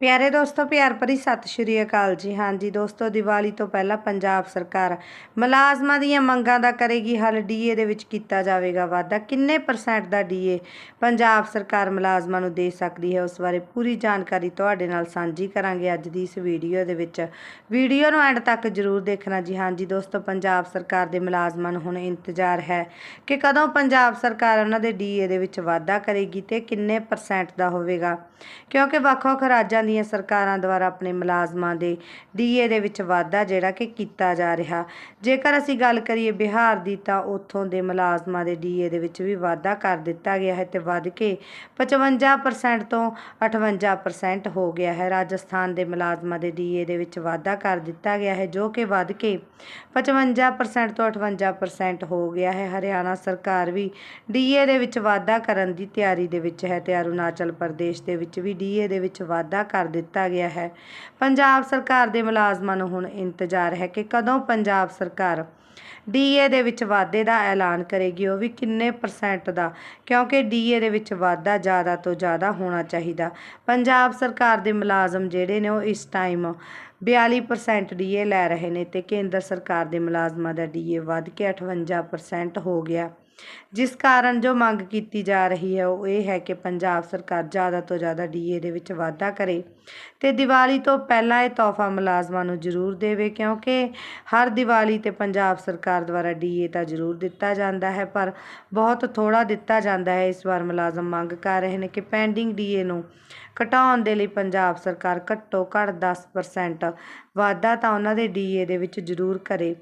ਪਿਆਰੇ ਦੋਸਤੋ, ਪਿਆਰ ਭਰੀ ਸਤਿ ਸ਼੍ਰੀ ਅਕਾਲ ਜੀ। ਹਾਂਜੀ ਦੋਸਤੋ, ਦੀਵਾਲੀ ਤੋਂ ਪਹਿਲਾਂ ਪੰਜਾਬ ਸਰਕਾਰ ਮੁਲਾਜ਼ਮਾਂ ਦੀਆਂ ਮੰਗਾਂ ਦਾ ਕਰੇਗੀ ਹੱਲ। ਡੀਏ ਦੇ ਵਿੱਚ ਕੀਤਾ ਜਾਵੇਗਾ ਵਾਅਦਾ। ਕਿੰਨੇ ਪਰਸੈਂਟ ਦਾ ਡੀਏ ਪੰਜਾਬ ਸਰਕਾਰ ਮੁਲਾਜ਼ਮਾਂ ਨੂੰ ਦੇ ਸਕਦੀ ਹੈ, ਉਸ ਬਾਰੇ ਪੂਰੀ ਜਾਣਕਾਰੀ ਤੁਹਾਡੇ ਨਾਲ ਸਾਂਝੀ ਕਰਾਂਗੇ ਅੱਜ ਦੀ ਇਸ ਵੀਡੀਓ ਦੇ ਵਿੱਚ। ਵੀਡੀਓ ਨੂੰ ਐਂਡ ਤੱਕ ਜਰੂਰ ਦੇਖਣਾ ਜੀ। ਹਾਂਜੀ ਦੋਸਤੋ, ਪੰਜਾਬ ਸਰਕਾਰ ਦੇ ਮੁਲਾਜ਼ਮਾਂ ਨੂੰ ਹੁਣ ਇੰਤਜ਼ਾਰ ਹੈ ਕਿ ਕਦੋਂ ਪੰਜਾਬ ਸਰਕਾਰ ਉਹਨਾਂ ਦੇ ਡੀਏ ਦੇ ਵਿੱਚ ਵਾਅਦਾ ਕਰੇਗੀ ਤੇ ਕਿੰਨੇ ਪਰਸੈਂਟ ਦਾ ਹੋਵੇਗਾ। ਕਿਉਂਕਿ ਵੱਖ-ਵੱਖ ਰਾਜਾਂ ਦੀਆਂ ਸਰਕਾਰਾਂ ਦੁਆਰਾ ਆਪਣੇ ਮੁਲਾਜ਼ਮਾਂ ਦੇ ਡੀਏ ਦੇ ਵਿੱਚ ਵਾਧਾ ਜਿਹੜਾ ਕਿ ਕੀਤਾ ਜਾ ਰਿਹਾ। ਜੇਕਰ ਅਸੀਂ ਗੱਲ ਕਰੀਏ ਬਿਹਾਰ ਦੀ ਤਾਂ ਉੱਥੋਂ ਦੇ ਮੁਲਾਜ਼ਮਾਂ ਦੇ ਡੀਏ ਦੇ ਵਿੱਚ ਵੀ ਵਾਧਾ ਕਰ ਦਿੱਤਾ ਗਿਆ ਹੈ ਤੇ ਵੱਧ ਕੇ 55% ਤੋਂ 58% ਹੋ ਗਿਆ ਹੈ। ਰਾਜਸਥਾਨ ਦੇ ਮੁਲਾਜ਼ਮਾਂ ਦੇ ਡੀਏ ਦੇ ਵਿੱਚ ਵਾਧਾ ਕਰ ਦਿੱਤਾ ਗਿਆ ਹੈ, ਜੋ ਕਿ ਵੱਧ ਕੇ 55% ਤੋਂ 58% ਹੋ ਗਿਆ ਹੈ। ਹਰਿਆਣਾ ਸਰਕਾਰ ਵੀ ਡੀਏ ਦੇ ਵਿੱਚ ਵਾਧਾ ਕਰਨ ਦੀ ਤਿਆਰੀ ਦੇ ਵਿੱਚ ਹੈ ਤੇ ਅਰੁਣਾਚਲ ਪ੍ਰਦੇਸ਼ ਦੇ ਵਿੱਚ ਵੀ ਡੀਏ ਦੇ ਵਿੱਚ ਵਾਧਾ ਕਰ ਦਿੱਤਾ ਗਿਆ ਹੈ। ਪੰਜਾਬ ਸਰਕਾਰ ਦੇ ਮੁਲਾਜ਼ਮਾਂ ਨੂੰ ਹੁਣ ਇੰਤਜ਼ਾਰ ਹੈ ਕਿ ਕਦੋਂ ਪੰਜਾਬ ਸਰਕਾਰ ਡੀਏ ਦੇ ਵਿੱਚ ਵਾਧੇ ਦਾ ਐਲਾਨ ਕਰੇਗੀ, ਉਹ ਵੀ ਕਿੰਨੇ ਪਰਸੈਂਟ ਦਾ, ਕਿਉਂਕਿ ਡੀਏ ਦੇ ਵਿੱਚ ਵਾਧਾ ਜ਼ਿਆਦਾ ਤੋਂ ਜ਼ਿਆਦਾ ਹੋਣਾ ਚਾਹੀਦਾ। ਪੰਜਾਬ ਸਰਕਾਰ ਦੇ ਮੁਲਾਜ਼ਮ ਜਿਹੜੇ ਨੇ, ਉਹ ਇਸ ਟਾਈਮ 42% ਡੀਏ ਲੈ ਰਹੇ ਨੇ ਤੇ ਕੇਂਦਰ ਸਰਕਾਰ ਦੇ ਮੁਲਾਜ਼ਮਾਂ ਦਾ ਡੀਏ ਵੱਧ ਕੇ 58% ਹੋ ਗਿਆ। ਜਿਸ ਕਾਰਨ ਜੋ ਮੰਗ ਕੀਤੀ ਜਾ ਰਹੀ ਹੈ, ਉਹ ਇਹ ਹੈ ਕਿ ਪੰਜਾਬ ਸਰਕਾਰ ਜ਼ਿਆਦਾ ਤੋਂ ਜ਼ਿਆਦਾ ਡੀਏ ਦੇ ਵਿੱਚ ਵਾਧਾ ਕਰੇ। ਤੇ ਦੀਵਾਲੀ ਤੋਂ ਪਹਿਲਾਂ ਇਹ ਤੋਹਫਾ ਮੁਲਾਜ਼ਮਾਂ ਨੂੰ ਜ਼ਰੂਰ ਦੇਵੇ, ਕਿਉਂਕਿ ਹਰ ਦੀਵਾਲੀ ਤੇ ਪੰਜਾਬ ਸਰਕਾਰ ਦੁਆਰਾ ਡੀਏ ਤਾਂ ਜ਼ਰੂਰ ਦਿੱਤਾ ਜਾਂਦਾ ਹੈ, ਪਰ ਬਹੁਤ ਥੋੜਾ ਦਿੱਤਾ ਜਾਂਦਾ ਹੈ। ਇਸ ਵਾਰ ਮੁਲਾਜ਼ਮ ਮੰਗ ਕਰ ਰਹੇ ਨੇ ਕਿ ਪੈਂਡਿੰਗ ਡੀਏ ਨੂੰ ਘਟਾਉਣ ਦੇ ਲਈ ਪੰਜਾਬ ਸਰਕਾਰ ਘੱਟੋ ਘੱਟ 10% ਵਾਧਾ ਤਾਂ ਉਹਨਾਂ ਦੇ ਡੀਏ ਦੇ ਵਿੱਚ ਜ਼ਰੂਰ ਕਰੇ।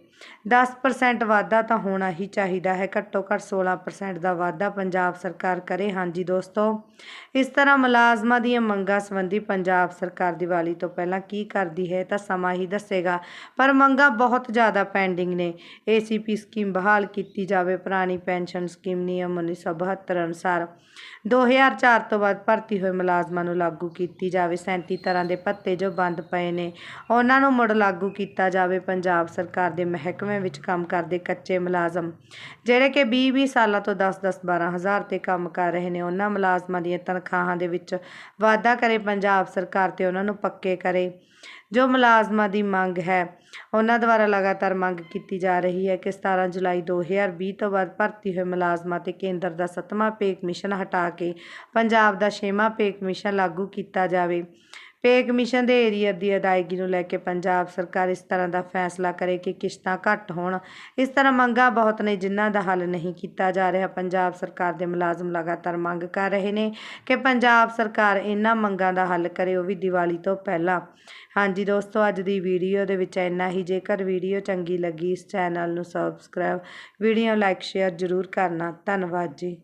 10% ਵਾਧਾ ਤਾਂ ਹੋਣਾ ਹੀ ਚਾਹੀਦਾ ਹੈ, ਘੱਟੋ ਘੱਟ 16% ਦਾ ਵਾਧਾ ਪੰਜਾਬ ਸਰਕਾਰ ਕਰੇ। ਹਾਂਜੀ ਦੋਸਤੋ, ਇਸ ਤਰ੍ਹਾਂ ਮੁਲਾਜ਼ਮਾਂ ਦੀਆਂ ਮੰਗਾਂ ਸੰਬੰਧੀ ਪੰਜਾਬ ਸਰਕਾਰ ਦੀਵਾਲੀ ਤੋਂ ਪਹਿਲਾਂ ਕੀ ਕਰਦੀ ਹੈ ਤਾਂ ਸਮਾਂ ਹੀ ਦੱਸੇਗਾ। ਪਰ ਮੰਗਾਂ ਬਹੁਤ ਜ਼ਿਆਦਾ ਪੈਂਡਿੰਗ ਨੇ। ਏਸੀਪੀ ਸਕੀਮ ਬਹਾਲ ਕੀਤੀ ਜਾਵੇ, ਪੁਰਾਣੀ ਪੈਨਸ਼ਨ ਸਕੀਮ, ਨਿਯਮ 1972 ਅਨੁਸਾਰ। 2004 ਤੋਂ ਬਾਅਦ ਭਰਤੀ ਹੋਏ ਮੁਲਾਜ਼ਮਾਂ ਨੂੰ ਲਾਗੂ ਕੀਤੀ ਜਾਵੇ। 37 ਤਰ੍ਹਾਂ ਦੇ ਭੱਤੇ ਜੋ ਬੰਦ ਪਏ ਨੇ, ਉਹਨਾਂ ਨੂੰ ਮੁੜ ਲਾਗੂ ਕੀਤਾ ਜਾਵੇ। ਪੰਜਾਬ ਸਰਕਾਰ ਦੇ ਮਹਿਕਮੇ ਵਿੱਚ ਕੰਮ ਕਰਦੇ ਕੱਚੇ ਮੁਲਾਜ਼ਮ। ਜਿਹੜੇ ਕਿ 20-20 ਸਾਲਾਂ ਤੋਂ 10-10 12000 ਤੇ ਕੰਮ ਕਰ ਰਹੇ ਨੇ, ਉਹਨਾਂ ਮੁਲਾਜ਼ਮਾਂ ਦੀਆਂ ਤਨਖਾਹਾਂ ਦੇ ਵਿੱਚ ਵਾਧਾ ਕਰੇ ਪੰਜਾਬ ਸਰਕਾਰ ਤੇ ਉਹਨਾਂ ਨੂੰ ਪੱਕੇ ਕਰੇ। ਜੋ ਮੁਲਾਜ਼ਮਾਂ ਦੀ ਮੰਗ ਹੈ, ਉਹਨਾਂ ਦੁਆਰਾ ਲਗਾਤਾਰ ਮੰਗ ਕੀਤੀ ਜਾ ਰਹੀ ਹੈ ਕਿ 17 ਜੁਲਾਈ 2020 ਤੋਂ ਬਾਅਦ ਭਰਤੀ ਹੋਏ ਮੁਲਾਜ਼ਮਾਂ ਤੇ ਕੇਂਦਰ ਦਾ 7ਵਾਂ ਪੇ ਕਮਿਸ਼ਨ ਹਟਾ ਕੇ ਪੰਜਾਬ ਦਾ 6ਵਾਂ ਪੇ ਕਮਿਸ਼ਨ ਲਾਗੂ ਕੀਤਾ ਜਾਵੇ। ਪੇ ਕਮਿਸ਼ਨ ਦੇ ਏਰੀਅਰ ਦੀ ਅਦਾਇਗੀ ਨੂੰ ਲੈ ਕੇ ਪੰਜਾਬ ਸਰਕਾਰ ਇਸ ਤਰ੍ਹਾਂ ਦਾ ਫੈਸਲਾ ਕਰੇ ਕਿ ਕਿਸ਼ਤਾਂ ਘੱਟ ਹੋਣ। ਇਸ ਤਰ੍ਹਾਂ ਮੰਗਾਂ ਬਹੁਤ ਨੇ, ਜਿਨ੍ਹਾਂ ਦਾ ਹੱਲ ਨਹੀਂ ਕੀਤਾ ਜਾ ਰਿਹਾ। ਪੰਜਾਬ ਸਰਕਾਰ ਦੇ ਮੁਲਾਜ਼ਮ ਲਗਾਤਾਰ ਮੰਗ ਕਰ ਰਹੇ ਨੇ ਕਿ ਪੰਜਾਬ ਸਰਕਾਰ ਇਹਨਾਂ ਮੰਗਾਂ ਦਾ ਹੱਲ ਕਰੇ, ਉਹ ਵੀ ਦੀਵਾਲੀ ਤੋਂ ਪਹਿਲਾਂ। ਹਾਂਜੀ ਦੋਸਤੋ, ਅੱਜ ਦੀ ਵੀਡੀਓ ਦੇ ਵਿੱਚ ਇੰਨਾ ਹੀ। ਜੇਕਰ ਵੀਡੀਓ ਚੰਗੀ ਲੱਗੀ, ਇਸ ਚੈਨਲ ਨੂੰ ਸਬਸਕ੍ਰਾਈਬ, ਵੀਡੀਓ ਲਾਈਕ, ਸ਼ੇਅਰ ਜ਼ਰੂਰ ਕਰਨਾ। ਧੰਨਵਾਦ ਜੀ।